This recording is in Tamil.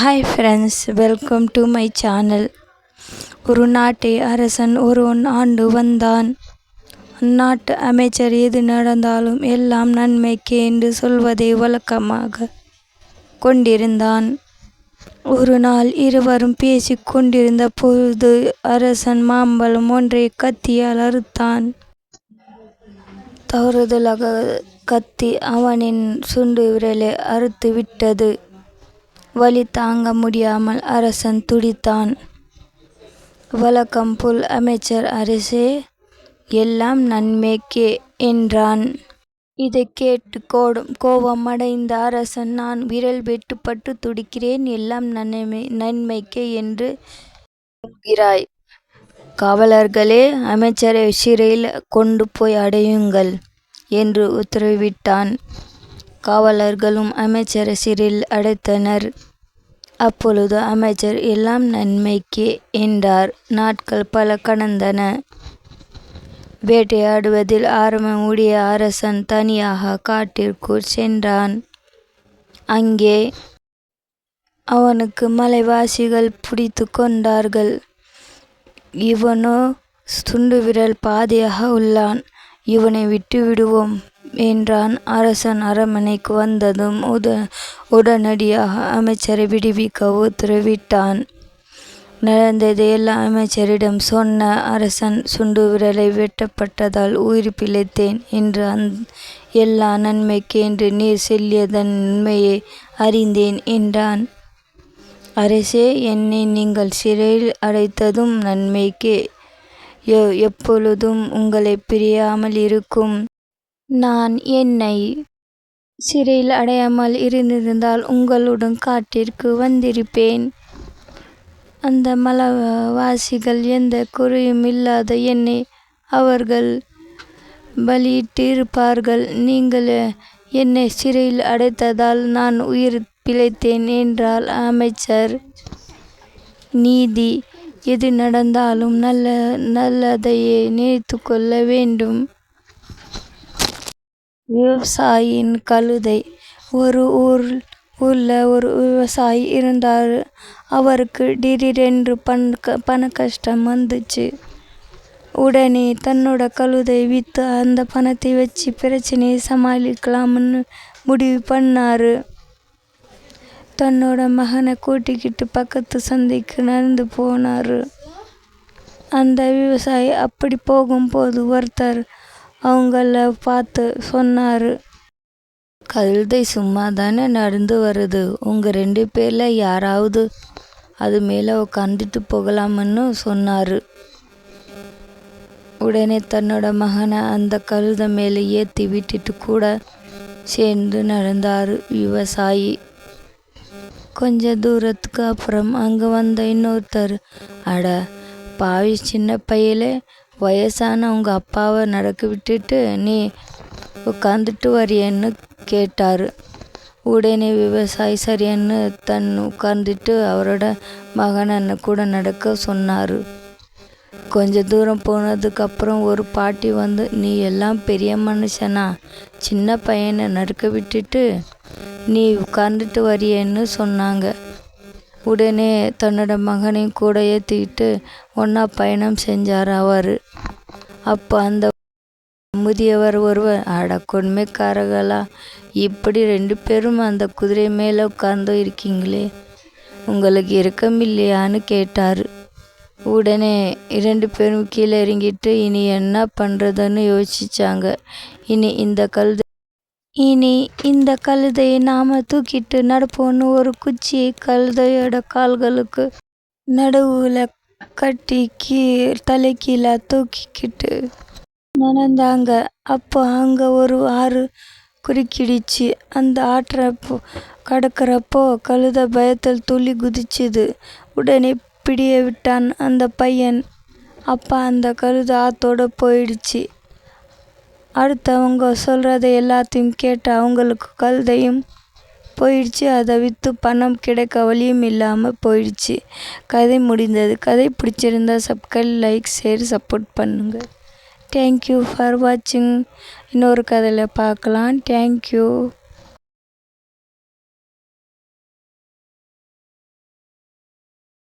Hi friends welcome to my channel ஒரு நாட்டை அரசன் ஒருவன் ஆண்டு வந்தான். அந்நாட்டு அமைச்சர் எது நடந்தாலும் எல்லாம் நன்மைக்கு என்று சொல்வதை வழக்கமாக கொண்டிருந்தான். ஒரு நாள் இருவரும் பேசிக் கொண்டிருந்த பொழுது அரசன் மாம்பழம் ஒன்றை கத்தியால் அறுத்தான். தவறுதலாக கத்தி அவனின் சுண்டு விரலை அறுத்து விட்டது. வலி தாங்க முடியாமல் அரசன் துடித்தான். வழக்கம் போல் அமைச்சர் அரசே எல்லாம் நன்மைக்கே என்றான். இதை கேட்டு கோடம் கோபமடைந்த அரசன் நான் விரல் வெட்டுப்பட்டு துடிக்கிறேன் எல்லாம் நன்மை நன்மைக்கே என்று சொல்கிறாய் காவலர்களே அமைச்சரை சிறையில் கொண்டு போய் அடையுங்கள் என்று உத்தரவிட்டான். காவலர்களும் அமைச்சரை சிறையில் அடைத்தனர். அப்பொழுது அமைச்சர் எல்லாம் நன்மைக்கே என்றார். நாட்கள் பல கடந்தன. வேட்டையாடுவதில் ஆர்வம் உடைய அரசன் தனியாக காட்டிற்குள் சென்றான். அங்கே அவனுக்கு மலைவாசிகள் பிடித்து கொண்டார்கள். இவனோ துண்டு விரல் பாதையாக உள்ளான். இவனை விட்டு விடுவோம் என்றான். அரசன் அரண்மனைக்கு வந்ததும் உத உடனடியாக அமைச்சரை விடுவிக்க உத்தரவிட்டான். நடந்ததையெல்லாம் அமைச்சரிடம் சொன்ன அரசன் சுண்டு விரலை வெட்டப்பட்டதால் உயிர் பிழைத்தேன் என்று அந் எல்லா நன்மைக்கு என்று நீர் செல்லியதன் உண்மையை அறிந்தேன் என்றான். அரசே என்னை நீங்கள் சிறையில் அடைத்ததும் நன்மைக்கே. எப்பொழுதும் உங்களை பிரியாமல் இருக்கும். நான் என்னை சிறையில் அடையாமல் இருந்திருந்தால் உங்களுடன் காட்டிற்கு வந்திருப்பேன். அந்த மலவாசிகள் எந்த குறையும் இல்லாத என்னை அவர்கள் பலியிட்டு இருப்பார்கள் நீங்கள் என்னை சிறையில் அடைத்ததால் நான் உயிர் பிழைத்தேன் என்றால் அமைச்சர். நீதி எது நடந்தாலும் நல்ல நல்லதையே நினைத்து கொள்ள வேண்டும். விவசாயியின் கழுதை. ஒரு ஊர் ஊரில் ஒரு விவசாயி இருந்தார். அவருக்கு திடீரென்று பண் பண கஷ்டம் வந்துச்சு. உடனே தன்னோட கழுதை விற்று அந்த பணத்தை வச்சு பிரச்சனையை சமாளிக்கலாம்னு முடிவு பண்ணார். தன்னோட மகனை கூட்டிக்கிட்டு பக்கத்து சந்தைக்கு நடந்து போனார். அந்த விவசாயி அப்படி போகும்போது ஒருத்தர் அவங்கள பார்த்து சொன்னார். கழுதை சும்மா தானே நடந்து வருது. உங்கள் ரெண்டு பேரில் யாராவது அது மேலே உட்காந்துட்டு போகலாம்னு சொன்னார். உடனே தன்னோட மகனை அந்த கழுதை மேலே ஏற்றி விட்டுட்டு கூட சேர்ந்து நடந்தார் விவசாயி கொஞ்ச தூரத்துக்கு அப்புறம் அங்கே வந்த இன்னொருத்தர் அட பாவி சின்ன பையலே வயசான உங்கள் அப்பாவை நடக்க விட்டுட்டு நீ உட்காந்துட்டு வரியன்னு கேட்டார். உடனே விவசாயி சரியன்னு தன் உட்காந்துட்டு அவரோட மகனை கூட நடக்க சொன்னார். கொஞ்ச தூரம் போனதுக்கப்புறம் ஒரு பாட்டி வந்து நீ எல்லாம் பெரிய மனுஷனா? சின்ன பையனை நடுக்க விட்டுட்டு நீ உட்காந்துட்டு வரியன்னு சொன்னாங்க. உடனே தன்னோட மகனையும் கூட ஏற்றிக்கிட்டு ஒன்றா பயணம் செஞ்சார் அவர். அப்போ அந்த முதியவர் ஒருவர் அட கொடுமைக்காரர்களா இப்படி ரெண்டு பேரும் அந்த குதிரை மேலே உட்கார்ந்து இருக்கீங்களே? உங்களுக்கு இறக்கம் இல்லையான்னு கேட்டார். உடனே இரண்டு பேரும் கீழே இறங்கிட்டு இனி என்ன பண்ணுறதுன்னு யோசிச்சாங்க. இனி இந்த கழுதை இனி இந்த கழுதையை நாம தூக்கிட்டு நடப்போன்னு ஒரு குச்சியை கழுதையோட கால்களுக்கு நடுவில் கட்டி கீ தலைக்கீழே தூக்கிக்கிட்டு நடந்தாங்க. அப்போ அங்கே ஒரு ஆறு குறுக்கிடுச்சு. அந்த ஆற்றப்போ கடக்கிறப்போ கழுத பயத்தில் துள்ளி குதிச்சுது. உடனே பிடிய விட்டான் அந்த பையன். அப்போ அந்த கழுத ஆத்தோட போயிடுச்சு. அடுத்தவங்க சொல்கிறத எல்லாத்தையும் கேட்டு அவங்களுக்கு கழுதையும் போயிடுச்சு. அதை விற்று பணம் கிடைக்க வழியும் இல்லாமல் போயிடுச்சு. கதை முடிந்தது. கதை பிடிச்சிருந்தா சப்ஸ்கிரைப் லைக் ஷேர் சப்போர்ட் பண்ணுங்கள் தேங்க்யூ ஃபார் வாட்சிங் இன்னொரு கதையில் பார்க்கலாம். தேங்க்யூ